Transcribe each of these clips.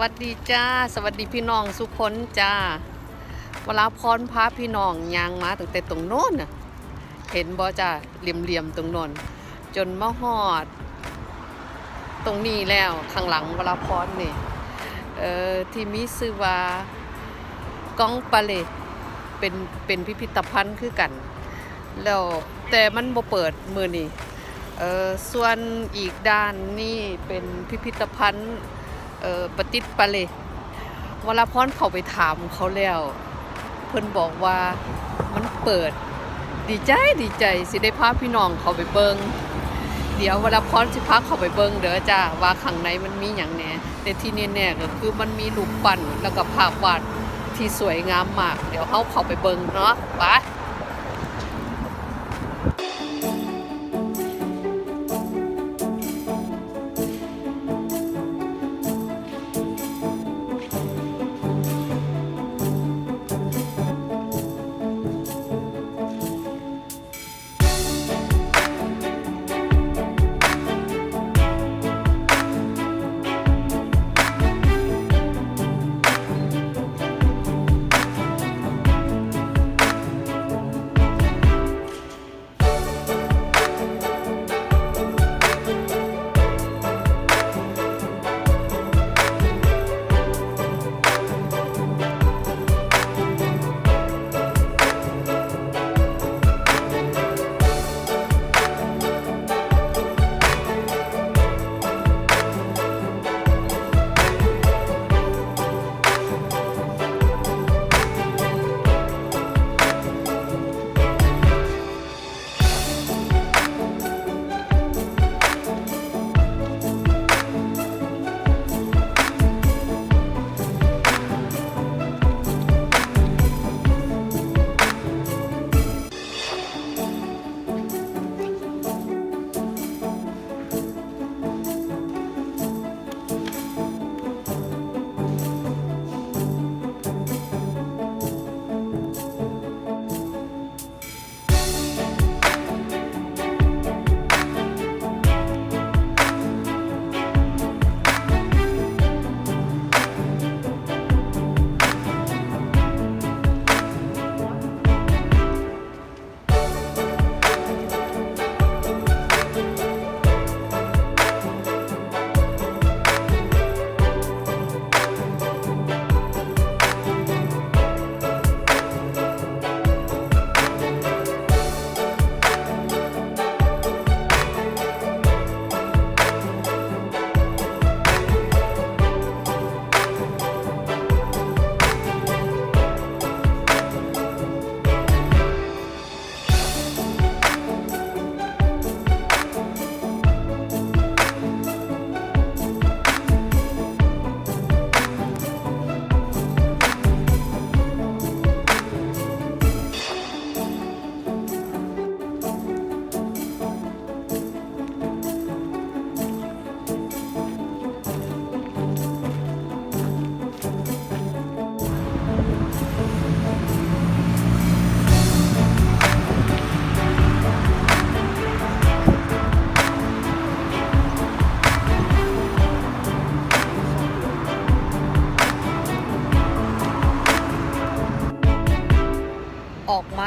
วัสดีจ้า สวัสดีพี่น้องสุขคนจ้าเวลาพรพาพี่น้องยางมาตั้งแต่ตรงโน้นน่ะเห็นบ่จ้าเหลี่ยมๆตรงโน้นจนมาฮอด ตรงนี้แล้วข้างหลังเวลาพรนี่เอ่อที่มีชื่อว่ากองปาเลเป็นเป็นพิพิธภัณฑ์คือกัน แล้วแต่มันบ่เปิดมือนี่เอ่อส่วนอีกด้านนี่เป็นพิพิธภัณฑ์ เออปฏิษฐ์ปาเลวลาพรเขาไปถามเขาแล้ว เพิ่นบอกว่ามันเปิด ดีใจดีใจสิได้พาพี่น้องเขาไปเบิงเดี๋ยวเวลาพรสิพาเขาไปเบิงเด้อจ้าว่าข้างในมันมีอย่างแน่แต่ที่แน่ๆก็คือมันมีรูปปั้นแล้วก็ภาพวาดที่สวยงามมาก เดี๋ยวเขาเขาไปเบิงเนาะไป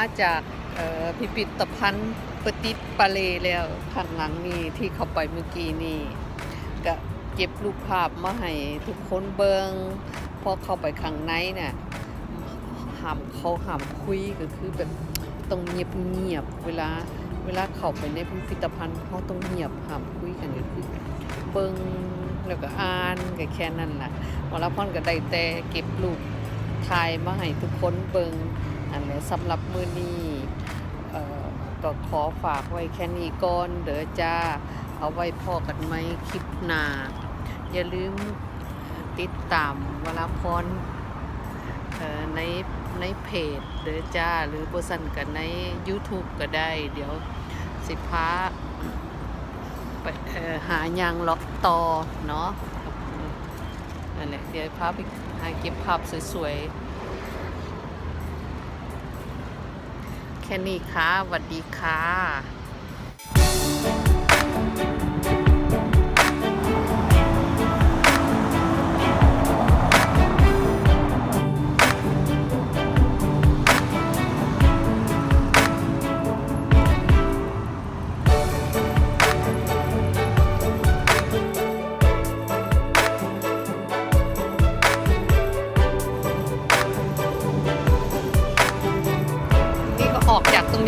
มาจากพิพิธภัณฑ์ปฏิปาเลแล้วข้างหลังนี่ที่เข้าไปเมื่อกี้นี่ก็เก็บรูปภาพมาให้ทุกคนเบิงพอเข้าไปข้างในเนี่ยห้ามเขาห้ามคุยก็คือแบบต้องเงียบเงียบเวลาเวลาเข้าไปในพิพิธภัณฑ์เขาต้องเงียบห้ามคุยกันก็คือเบิงแล้วก็อ่านก็แค่นั้นแหละวลาพ่อนก็ได้แต่เก็บรูปถ่ายมาให้ทุกคนเบิง อันนี้สำหรับมือนี้ก็ขอฝากไว้แค่นี้ก่อนเด้อจ้า เอาไว้พอกันไหมคลิปหน้า อย่าลืมติดตามวลาพรในในเพจเด้อจ้า หรือบสันกันใน YouTube ก็ได้ เดี๋ยวสิพาไปหายางล็อกต่อเนาะนั่นแหละเดี๋ยวพาไปหาเก็บภาพสวยๆ แค่นี้ค่ะสวัสดีค่ะ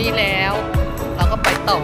นี่แล้ว เราก็ไปต่อ